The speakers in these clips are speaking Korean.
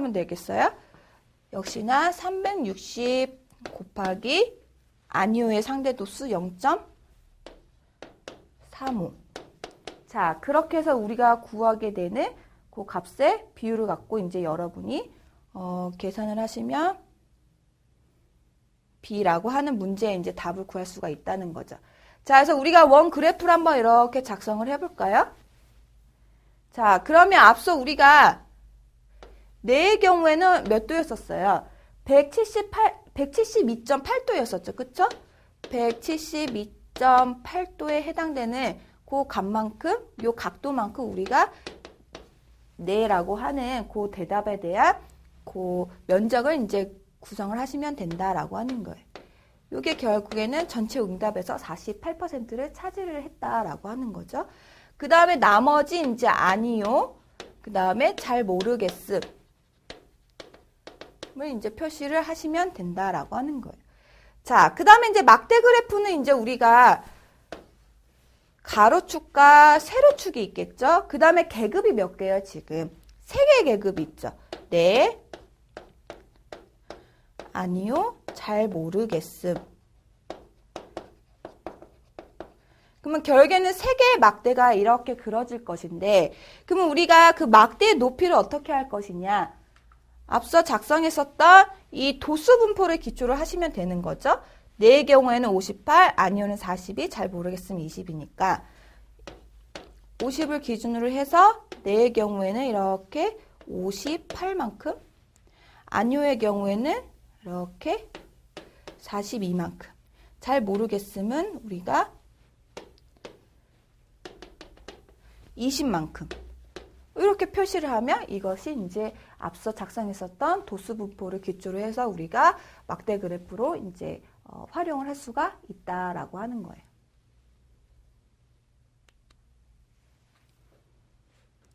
하면 되겠어요? 역시나 360 곱하기 아니오의 상대도수 0.35. 자, 그렇게 해서 우리가 구하게 되는 그 값의 비율을 갖고 이제 여러분이 어, 계산을 하시면 B라고 하는 문제에 이제 답을 구할 수가 있다는 거죠. 자, 그래서 우리가 원 그래프를 한번 이렇게 작성을 해볼까요? 자, 그러면 앞서 우리가 내의 경우에는 몇 도였었어요? 178, 172.8도였었죠. 그쵸? 172.8도에 해당되는 그 값만큼, 요 각도만큼 우리가 네라고 하는 그 대답에 대한 그 면적을 이제 구성을 하시면 된다라고 하는 거예요. 이게 결국에는 전체 응답에서 48%를 차지를 했다라고 하는 거죠. 그 다음에 나머지 이제 아니요. 그 다음에 잘 모르겠음. 을 이제 표시를 하시면 된다라고 하는 거예요. 자, 그 다음에 이제 막대 그래프는 이제 우리가 가로축과 세로축이 있겠죠? 그 다음에 계급이 몇 개예요, 지금? 세 개의 계급이 있죠. 네. 아니요. 잘 모르겠음. 그러면 결국에는 세 개의 막대가 이렇게 그려질 것인데, 그러면 우리가 그 막대의 높이를 어떻게 할 것이냐? 앞서 작성했었던 이 도수 분포를 기초로 하시면 되는 거죠. 내 경우에는 58, 아니오는 42, 잘 모르겠으면 20이니까 50을 기준으로 해서 내 경우에는 이렇게 58만큼, 아니오의 경우에는 이렇게 42만큼. 잘 모르겠으면 우리가 20만큼. 이렇게 표시를 하면 이것이 이제 앞서 작성했었던 도수 분포를 기초로 해서 우리가 막대 그래프로 이제 어, 활용을 할 수가 있다라고 하는 거예요.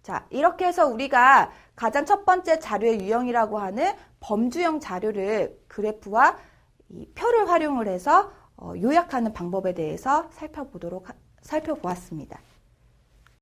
자, 이렇게 해서 우리가 가장 첫 번째 자료의 유형이라고 하는 범주형 자료를 그래프와 이 표를 활용을 해서 어, 요약하는 방법에 대해서 살펴보도록 하, 살펴보았습니다.